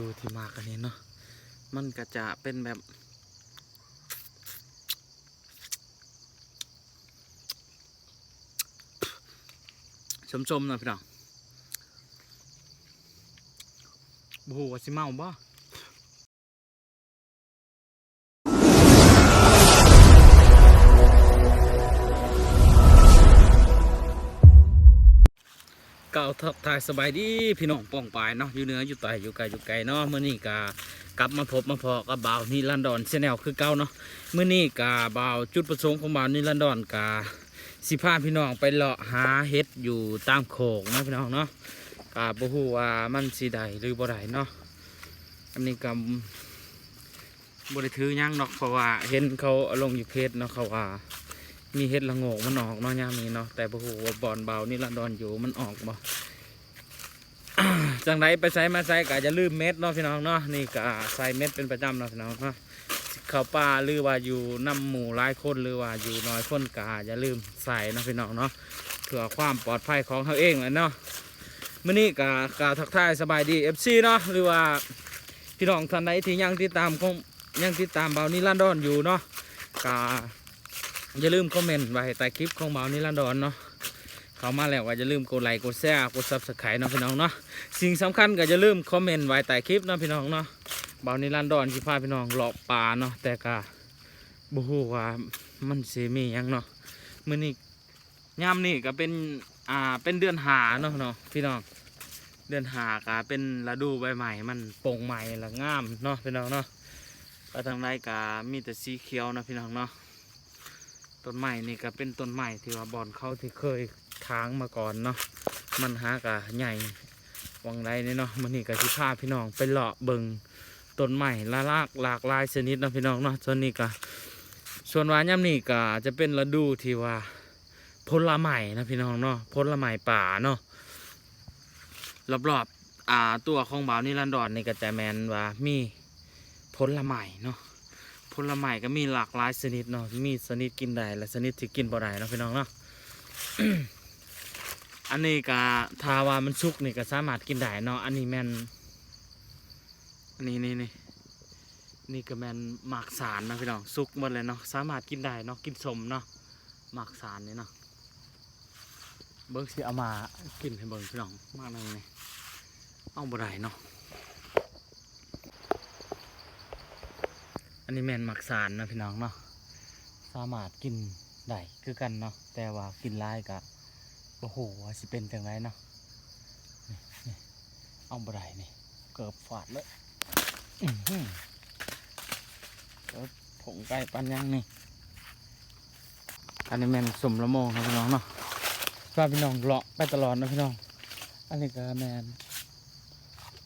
อยู่ที่มากอันนี้เนาะมันก็จะเป็นแบบชมๆหน่อยพี่น้องโอ้โหว่าสิเมาบ่ ก่าทักทายสบายดีพี่น้องป้องปายเนาะอยู่เหนืออยู่ใต้อยู่ไกลอยู่ไกลเนาะเมื้อนี้กากลับมาพบมาพอกับบ่าวนี่ลันดอนชแนลคือเก่าเนาะเมื้อนี้กาบ่าวจุดประสงค์ของบ่าวนี่ลันดอนกาสิพาพี่น้องไปเลาะหาเห็ดอยู่ตามโขงนะพี่น้องเนาะกาบ่ฮู้ว่ามันสิได้หรือบ่ได้เนาะอันนี้ก็บ่ได้ถือยังเนาะเพราะว่าเห็นเขาเอาลงอยู่เพจเนาะเขาว่า มีเห็ดละโงกมันออกเนาะยามนี้เนาะแต่บ่ฮู้ว่าบอนเบานี่ละดอนอยู่มันออกบ่จังไดไปใส่มาใส่ก็จะลืมเม็ดเนาะพี่น้องเนาะนี่ก็ใส่เม็ดเป็นประจำเนาะพี่น้องเนาะเข้าป่าหรือว่าอยู่น้ำหมู่หลายคนหรือว่าอยู่น้อยคนกาอย่าลืมใส่นะพี่น้องเนาะเพื่อความปลอดภัยของเขาเองแหละเนาะมื่อนี้กากาทักทายสบายดี FC เนาะหรือว่าพี่น้องท่านใดที่ยังติดตามคงยังติดตามเบานิลันดอนอยู่เนาะกา อย่าลืมคอมเมนต์ไว้ใต้คลิปของเบานิลันดอนเนาะเขามาแล้วก็อย่าลืมกดไลค์กดแชร์กดซับสไครต์เนาะพี่น้องเนาะสิ่งสำคัญก็อย่าลืมคอมเมนต์ไว้ใต้คลิปนะพี่น้องเนาะเบานิรันดอนสิพาพี่น้องเลาะป่าเนาะแต่กะบ่ฮู้ว่ามันสิมียังเนาะมื้อนี้ยามนี้ก็เป็นอ่าเป็นเดือนหาเนาะเนาะพี่น้องเดือนหาก็เป็นฤดูใบใหม่มันโป่งใหม่ละงามเนาะพี่น้องเนาะไปทางใดก็มีแต่สีเขียวนะพี่น้องเนาะ ต้นไม้นี่ก็เป็นต้นไม้ที่ว่าบอนเขาที่เคยทางมาก่อนเนาะมันหากะใหญ่วังใดนี่เนาะมื้อนี้ก็สิพาพี่น้องไปเลาะเบิงต้นใหม่ละลากหลากหลายชนิดเนาะพี่น้องเนาะส่วนนี้ก็ส่วนวาย่ำนี่ก็จะเป็นฤดูที่ว่าผลไม้นะพี่น้องเนาะผลไม้ป่าเนาะรอบๆอ่าตัวของบ่าวนิรันดรนี่ก็จะแมนว่ามีผลไม้เนาะ ผลไม้ก็มีหลากหลายชนิดเนาะมีชนิดกินได้และชนิดที่กินบ่ได้เนาะพี่น้องเนาะอันนี้ก็ทาว่ามันสุกนี่ก็สามารถกินได้เนาะอันนี้แมนอันี่นี่นี่นี่ก็แมนหมากสารนะพี่น้องสุกหมดเลยเนาะสามารถกินได้เนาะกินสมเนาะหมากสารนี่เนาะเบิ้งสิเอามากินให้เบิ้งพี่น้องมากเลยนี่เอาบ่ได้เนาะ อันนี้แมนหมากสารนะพี่น้องเนาะสามารถกินได้คือกันเนาะแต่ว่ากินหลายกะโอ้โหว่าสิเป็นจังไรเนาะนี่นเอาบไดนี่เกือบฝาดเลยอื้อหือแล้วผงไก่ปันยังนี่อันนี้แมนสมละโมงนะพี่น้องเนาะว่าพี่น้องเลาะไปตลอดนะพี่น้อง อันนี้ก็แมน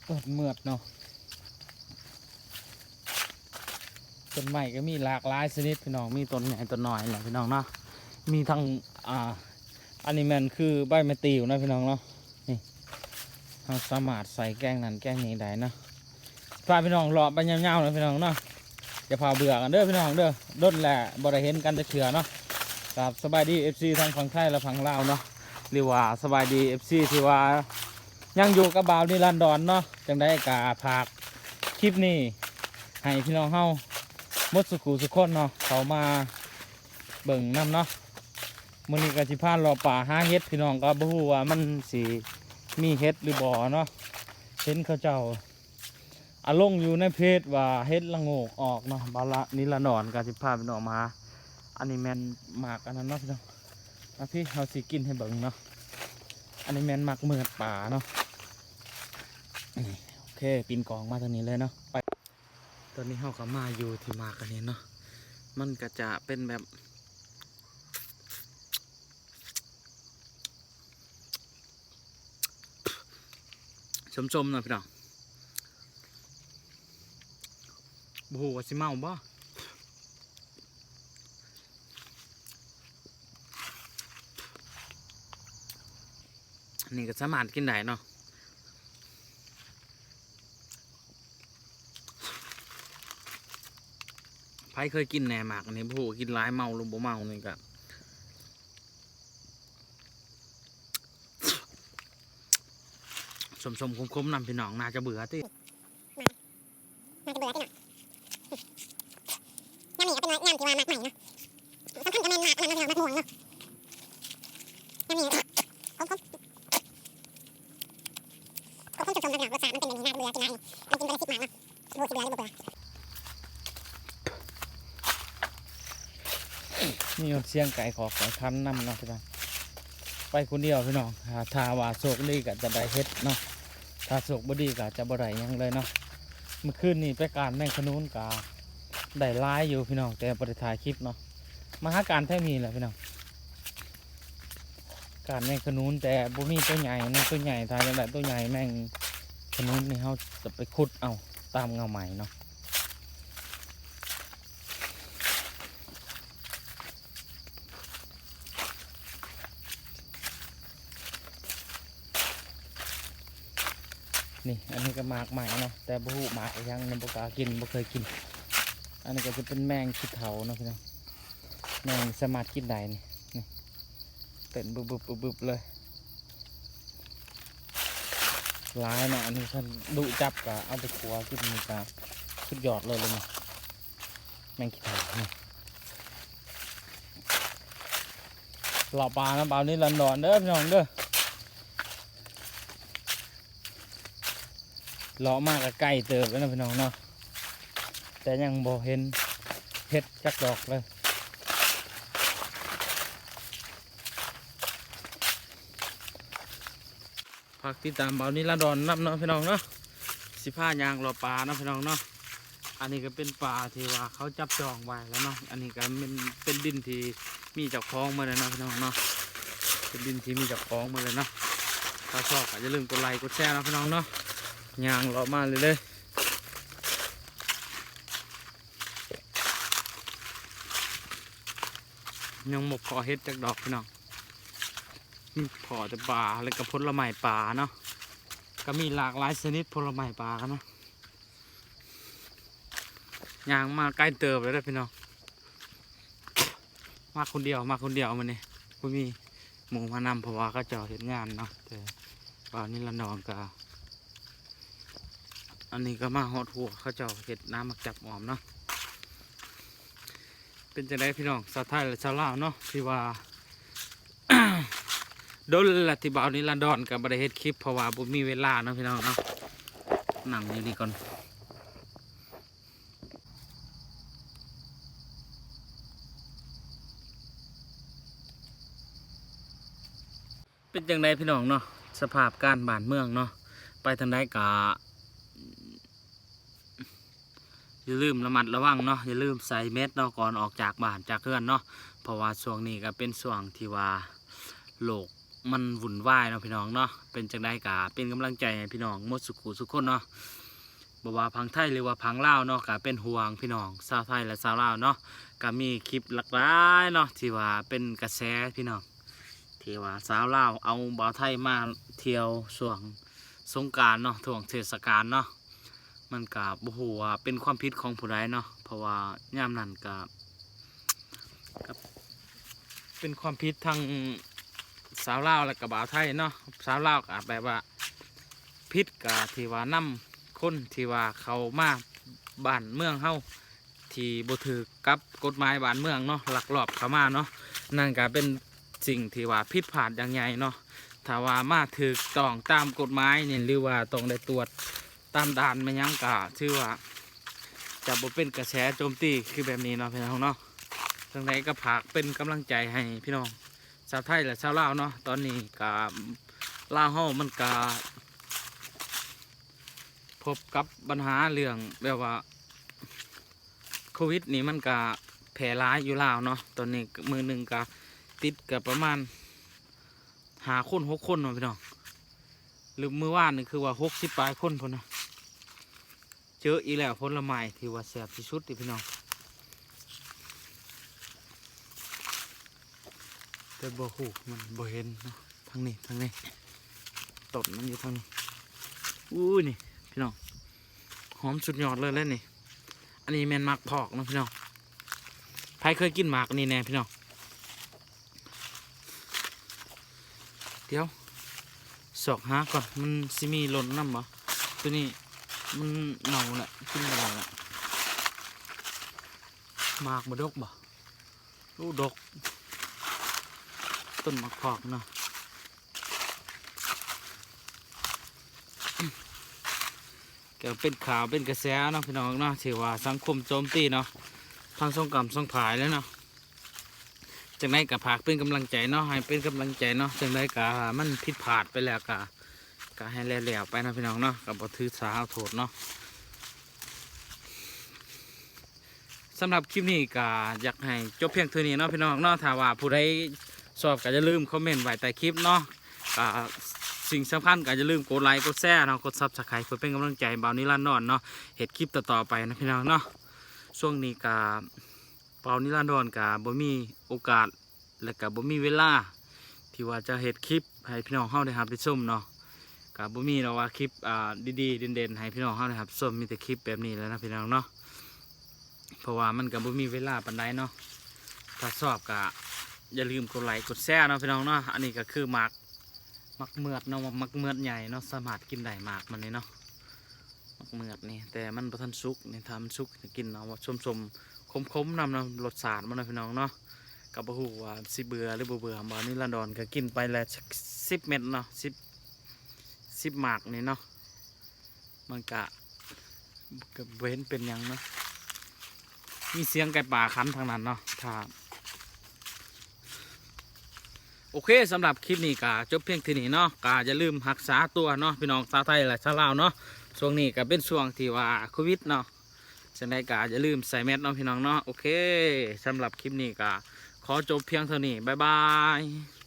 เอิดเมือดเนาะ ต้นใหม่ก็มีหลากหลายชนิดพี่น้องมีต้นใหญ่ต้นน้อยแหละพี่น้องเนาะมีทั้งอ่าอันนี้แมนคือใบไม้ติวนะพี่น้องเนาะนี่เราสามารถใส่แกงนั้นแกงนี้ได้นะพาพี่น้องเลาะไปยาวๆเลยพี่น้องเนาะอย่าพาเบื่อกันเด้อพี่น้องเด้อด้นแหละบ่ได้เห็นกันจะเถื่อเนาะกับสบายดีเอฟซีทั้งฝั่งไทยและฝั่งลาวเนาะหรือว่าสบายดีเอฟซีที่ว่ายังอยู่กับบาวนี่ลันดอนเนาะจังได้กาผากคลิปนี้ให้พี่น้องเฮา มดสุขุสุขคนเนาะเขามาเบิ่งน้ำเนาะมื้อนี้ก็สิพาเลาะป่าห้าเฮ็ดพี่น้องก็บ่ฮู้ว่ามันสิมีเฮ็ดหรือบ่เนาะเห็นเขาเจ้าอาลงอยู่ในเพจว่าเฮ็ดละโงกออกเนาะบาละนิละนอนกาสิพาพี่น้องมาอันนี้แมนหมากอันนั้นเนาะพี่น้องอะพี่เฮาสิกินให้เบิ่งเนาะอันนี้แมนหมากเมือดป่าเนาะโอเคปีนกองมาทางนี้เลยเนาะไป ตอนนี้เฮาก็มาอยู่ที่มากันนี้เนาะ มันก็จะเป็นแบบ ชมๆหน่อยพี่น้องโอ้โหว่าสิเมาบ่นนี้ก็สามารถกินได้เนาะ ไผเคยกินแหน่หมากอันนี้โอ้กินหลายเมาหรือบ่เมานี่ก็สมๆคมๆนำพี่น้องน่าจะเบื่อติแม่มันจะเบื่อที่หน่อยงานนี้ก็เป็นงานที่ว่ามักใหม่เนาะสำคัญกับแมนมากนั่นก็คือมักม่วงเนาะงานนี้ผมผมผมผมชมๆนะพี่น้องรสชาติมันเป็นอย่างนี้น่าเบื่อกินอะไรมันกินไปละสิบหมากเนาะรู้สิเบื่อหรือบ่เบื่อ นี่เสียงไก่ขอไก่คันำเนาะพี่น้องไปคนเดียวพี่น้องหาทาว่าโศกดีก็จะได้เฮ็ดเนาะถ้าโศกบดีก็จะบ่ได้ยังเลยเนาะเมื่อคืนนี่ไปการแม่งขนุนกาได้หลายอยู่พี่น้องแต่บ่ได้ถ่ายคลิปเนาะมาหาการแท้มีแหละพี่น้องการแม่งขนุนแต่บ่มีตัวใหญ่นะตัวใหญ่ถ้าจะได้ตัวใหญ่แม่งขนุนนี่เฮาจะไปขุดเอาตามเงาใหม่เนาะ นี่อันนี้ก็หมากใหม่เนาะแต่บ่ฮู้หมากยังยังบ่กล้ากินบ่เคยกิน อันนี้ก็จะเป็นแมงขี้เถาเนาะพี่น้องแมงสมารถกินได้นี่นี่เป็นบึบบึบบึบเลยหลายเนาะอันนี้ท่านดุจับก็เอาไปขัวกินนี่ก็สุดยอดเลยเลยนี่แมงขี้เถานี่หล่อปลานะเปล่านี่ลันดอนเด้อพี่น้องเด้อ เลาะมากกับไก่เติบแล้วนะพี่น้องเนาะแต่ยังบ่เห็นเห็ดจักดอกเลยพักที่ตามเบานี่ละดอนนับเนาะพี่น้องเนาะสิผ้ายางรอปลาเนาะพี่น้องเนาะอันนี้ก็เป็นปลาที่ว่าเขาจับจองไว้แล้วเนาะอันนี้ก็เป็นเป็นดินที่มีเจ้าของมาเลยนะพี่น้องเนาะเป็นดินที่มีเจ้าของมาเลยเนาะถ้าชอบก็อย่าลืมกดไลค์กดแชร์นะพี่น้องเนาะ ยางเลาะมาเลยเลยยังหมกพอเฮ็ดจากดอกพี่น้องมีพอแต่ป่าแล้วก็ผลไม้ป่าเนาะก็มีหลากหลายชนิดผลไม้ป่ากันเนาะยางมาใกล้เติบเลยเด้อพี่น้องมาคนเดียวมาคนเดียวมันนี่คุมีหมูมานำเพราะว่าเขาเจาเห็นงานเนาะแต่ว่านี่ละนองกะ อันนี้ก็มาฮอดหัวเขาเจ้าเห็ดน้ำมักจับหอมเนาะเป็นจังไดพี่น้องชาวไทยและชาวลาวเนาะที่ว่าโดนละที่บ่าวนี้ละดอนกับบริเฮ็ดคลิปเพราะว่าบ่มีเวลาเนาะพี่น้องเนาะนั่งอยู่นี่ก่อนเป็นจังไดพี่น้องเนาะสภาพการบ้านเมืองเนาะไปทางใดกะ อย่าลืมระมัดระวังเนาะอย่าลืมใส่เม็ดเนาะก่อนออกจากบ้านจากเรือนเนาะเพราะว่าช่วงนี้ก็เป็นช่วงที่ว่าโลกมันวุ่นวายเนาะพี่น้องเนาะเป็นจังได้กะเป็นกำลังใจให้พี่น้องมดสุขุสุขคนเนาะบ่ว่าพังไทยหรือว่าพังลาวเนาะก็เป็นห่วงพี่น้องชาวไทยและชาวลาวเนาะก็มีคลิปหลากหลายเนาะที่ว่าเป็นกระแสพี่น้องที่ว่าสาวลาวเอาบ่าวไทยมาเที่ยวช่วงสงการเนาะถ่วงเทศกาลเนาะ มันกับโอ้โหว่าเป็นความผิดของผู้ใดเนาะเพราะว่าย่ามนั้นกับกับ เป็นความผิดทางสาวลาวและกับบ่าวไทยเนาะสาวลาวกับแบบว่าผิดกับที่ว่านำคนที่ว่าเขามาบ้านเมืองเฮาที่บ่ถือกับกฎหมายบ้านเมืองเนาะหลักลอบเข้ามาเนาะนั่นก็เป็นสิ่งที่ว่าผิดพลาดอย่างใหญ่เนาะถ้าว่ามาถึกต้องตามกฎหมายเนี่ยหรือว่าต้องได้ตรวจ ตามด่านไม่ยังกะชื่อว่าจะบ่เป็นกระแสโจมตีคือแบบนี้เนาะพี่น้องเนาะทางไหนก็ผากเป็นกำลังใจให้พี่น้องชาวไทยและชาวลาวเนาะตอนนี้กะลาวเฮามันกะพบกับปัญหาเรื่องแบบว่าโควิดนี่มันกะแพร่ร้ายอยู่ลาวเนาะตอนนี้มือหนึ่งกะติดกับประมาณหาคนหกคนเนาะพี่น้อง หรือมือว่านนี่คือว่าหกสิบปลายคนพนนะเจออีแล้วผลไม้ที่ว่าแสบที่สุดที่พี่น้องแต่บ่หูมันบ่เห็นนะทางนี้ทางนี้ต้นมันอยู่ทางนี้อู้นี่พี่น้องหอมสุดยอดเลยแล้วนี่ อันนี้แมนมักพอกนะพี่น้องใครเคยกินหมากนนี้แน่พี่น้องเดี๋ยว สอกหาก่อน มันสิมีหล่นน้ำบ่ตัวนี้มันเน่าแหละกินม่ได้ละมากมาดกบ่ลูกดก ต้นมะกอกเนาะก็เป็นข่าวเป็นกระแสเนาะพี่น้องเนาะถือว่าสังคมโจมตีเนาะทางสงกรรมสงผายแล้วเนาะ จังไดกับผากเป็นกำลังใจเนาะให้เป็นกำลังใจเนาะจังไดกะมันผิดพลาดไปแล้วกะกะให้แล้วๆไปนะพี่น้องเนาะกับบ่ถือสาเอาโทษเนาะสำหรับคลิปนี้ก็อยากให้จบเพียงเท่านี้เนาะพี่น้องเนาะถ้าว่าผู้ใดชอบก็อย่าลืมคอมเมนต์ไว้ใต้คลิปเนาะก็สิ่งสำคัญก็อย่าลืมกดไลค์กดแชร์เนาะกดซับสไครต์เพื่อเป็นกำลังใจเบานิรันดร์นอนเนาะเห็ดคลิปต่อๆไปนะพี่น้องเนาะช่วงนี้ก็ เบานิรันดร์นก็บ่มีโอกาสและก็บ่มีเวลา ที่ว่าจะเห็ดคลิปให้พี่น้องเฮาได้รับได้ชมเนาะก็บ่มีหรอกว่าคลิปอ่าดีๆเด่นๆให้พี่น้องเฮาได้รับชมมีแต่คลิปแบบนี้แล้วนะพี่น้องเนาะเพราะว่ามันก็บ่มีเวลาปานใดเนาะถ้าชอบก็อย่าลืมกดไลค์กดแชร์เนาะพี่น้องเนาะอันนี้ก็คือหมากหมักเมือดเนาะหมักเมือดใหญ่เนาะสามารถกินได้หมากมันนี่เนาะหมักเมือดนี่แต่มันบ่ทันสุกนี่ทำมันสุกจะกินเนาะว่าชมๆ คมๆนำนาะรสชาติมันเนาะพี่น้องเนาะกับบ่ฮู้ว่าสิเบื่อหรือบ่เบื่อบ่นี่ละดอนก็กินไปแล้วสิบเม็ดเนาะสิบสิบหมากนี่เนาะมันกะก็เว้นเป็นยังเนาะมีเสียงไก่ป่าคันทางนั้นเนาะถ้าโอเคสำหรับคลิปนี้ก็จบเพียงที่นี้เนาะก็อย่าลืมรักษาตัวเนาะพี่น้องชาวไทยและชาวลาวเนาะช่วงนี้ก็เป็นช่วงที่ว่าโควิดเนาะ จังไดกาอย่าลืมใส่แมสเนาะพี่น้องเนาะโอเคสำหรับคลิปนี้ก็ขอจบเพียงเท่านี้บ๊ายบาย